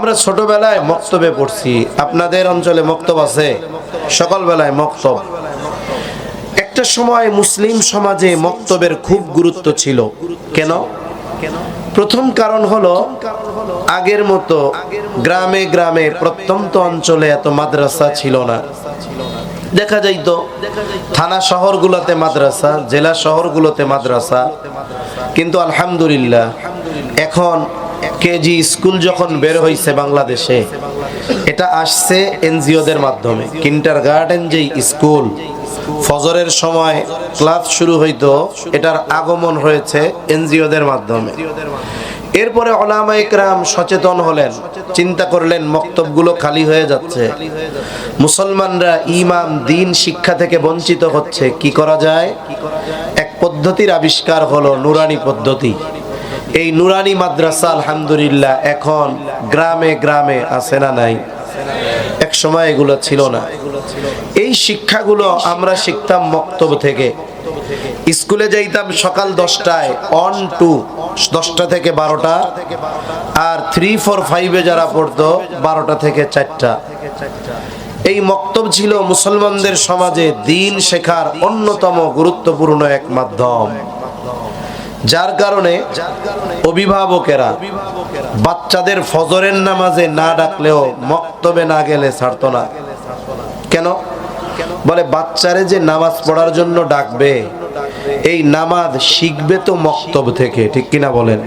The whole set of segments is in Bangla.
আমরা ছোটবেলায় মক্তবে পড়ছি। আপনাদের অঞ্চলে মক্তব আছে? সকালবেলায় মক্তব। একটা সময় মুসলিম সমাজে মক্তবের খুব গুরুত্ব ছিল। কেন? প্রথম কারণ হলো, আগের মতো গ্রামে গ্রামে প্রত্যন্ত অঞ্চলে এত মাদ্রাসা ছিল না। দেখা যাইতো থানা শহরগুলোতে মাদ্রাসা, জেলা শহরগুলোতে মাদ্রাসা। কিন্তু আলহামদুলিল্লাহ, এখন কেজি স্কুল যখন বের হয়েছে বাংলাদেশে, এটা আসছে এনজিওদের মাধ্যমে। কিন্টার গার্ডেন যেই স্কুল, ফজরের সময় ক্লাস শুরু হইতো, এটার আগমন হয়েছে এনজিওদের মাধ্যমে। এরপরে ওলামা ইকরাম সচেতন হলেন, চিন্তা করলেন মক্তবগুলো খালি হয়ে যাচ্ছে। মুসলমানরা ইমাম, দিন, শিক্ষা থেকে বঞ্চিত হচ্ছে, কি করা যায়? এক পদ্ধতির আবিষ্কার হলো নুরানি পদ্ধতি। এই নুরানি মাদ্রাসা, আলহামদুলিল্লাহ, এখন গ্রামে গ্রামে আছে না নাই? এক সময় এগুলো ছিল না। এই শিক্ষাগুলো আমরা শিখতাম মক্তব থেকে। স্কুলে যাইতাম সকাল দশটায় অন টু দশটা থেকে বারোটা, আর থ্রি ফোর ফাইভে যারা পড়তো, বারোটা থেকে চারটা। এই মক্তব ছিল মুসলমানদের সমাজে দিন শেখার অন্যতম গুরুত্বপূর্ণ এক মাধ্যম। যার কারণে অভিভাবকেরা বাচ্চাদের ফজরের নামাজে না ডাকলেও মক্তবে না গেলে ছাড়তো না। কেন? বলে বাচ্চারে যে নামাজ পড়ার জন্য ডাকবে, এই নামাজ শিখবে তো মক্তব থেকে, ঠিক কিনা বলেন?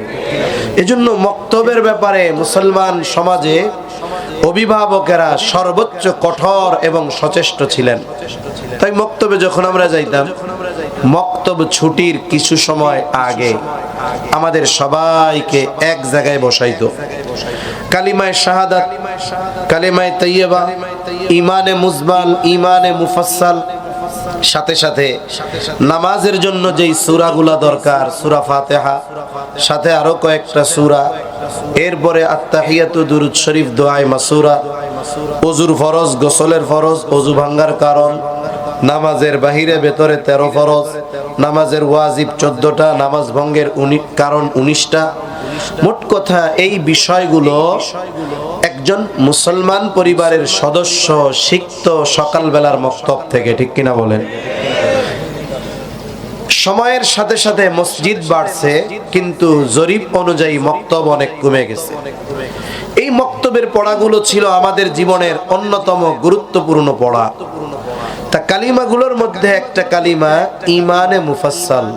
এজন্য মক্তবের ব্যাপারে মুসলমান সমাজে অভিভাবকেরা সর্বোচ্চ কঠোর এবং সচেষ্ট ছিলেন। তাই মক্তবে যখন আমরা যাইতাম মক্তব ছুটির কিছু সময় আগে আমাদের সবাইকে এক জায়গায় বসাইত। কালিমায় শাহাদাত, কালিমায় তৈয়বা ইমানে মুজবাল ইমানে মুফাসসাল। সাথে সাথে নামাজের জন্য যেই সুরাগুলা দরকার, সুরা ফাতেহা, সাথে আরও কয়েকটা সুরা। এরপরে আত্তাহিয়াতু দুরুদ শরীফ দোয়ায় মাসুরা। অজুর ফরজ, গোসলের ফরজ অজু ভাঙ্গার কারণ। নামাজের বাহিরে ভেতরে তেরো ফরজ, নামাজের ওয়াজিব চোদ্দটা, নামাজ ভঙ্গের কারণ উনিশটা। মোট কথা এই বিষয়গুলো একজন মুসলমান পরিবারের সদস্য শিখত সকালবেলার মস্তক থেকে, ঠিক কিনা বলেন? সময়ের সাথে সাথে মসজিদ বাড়ছে, কিন্তু জরিপ অনুযায়ী মক্তব অনেক কমে গেছে। এই মক্তবের পড়াগুলো ছিল আমাদের জীবনের অন্যতম গুরুত্বপূর্ণ পড়া। তা কালিমাগুলোর মধ্যে একটা কালিমা ইমানে মুফাসসাল।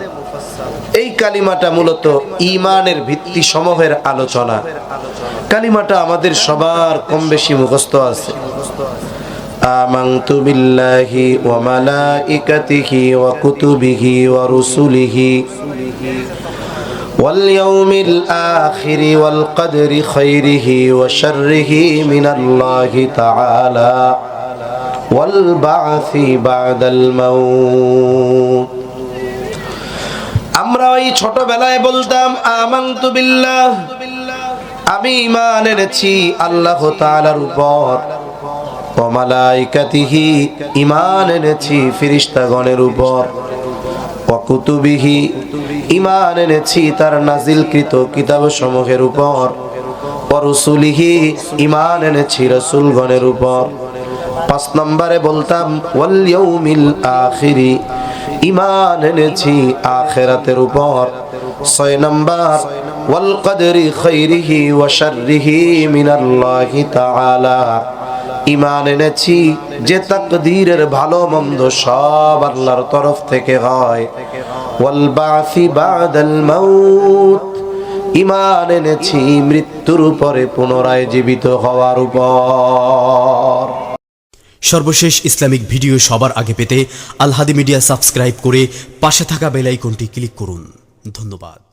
এই কালিমাটা মূলত ইমানের ভিত্তি সমূহের আলোচনা। কালিমাটা আমাদের সবার কম বেশি মুখস্থ আছে। آمنت بالله وملائكته وكتبه ورسله واليوم الآخر والقدر خيره وشره من الله تعالى والبعث بعد الموت আমরা ওই ছোটবেলায় বলতাম আমান্তু বিল্লাহ আমি ইমান এনেছি আল্লাহ তাআলার উপর অমালাইকাতিহি ইমান এনেছি ফিরিস্তাগণের উপর। অকুতুবিহি ইমান এনেছি তার নাজিলকৃত কিতাব সমূহের উপর। পরশুলিহি ইমান এনেছি রসুলগণের উপর। পাঁচ নম্বরে বলতাম, ওয়াল আখিরি ইমান এনেছি আখেরাতের উপর। ছয় নম্বর, ওয়াল কদরি খৈরিহি ওয়া শাররিহি মিনাল্লাহি তাআলা ইমান এনেছি যে তাকদীরের ভালো মন্দ সব আল্লাহর তরফ থেকে হয়। ওয়াল বাসি বাদাল মাউত। ইমান এনেছি মৃত্যুর উপরে পুনরায় জীবিত হওয়ার উপর। সর্বশেষ ইসলামিক ভিডিও সবার আগে পেতে আলহাদি মিডিয়া সাবস্ক্রাইব করে পাশে থাকা বেল আইকনটি ক্লিক করুন। ধন্যবাদ।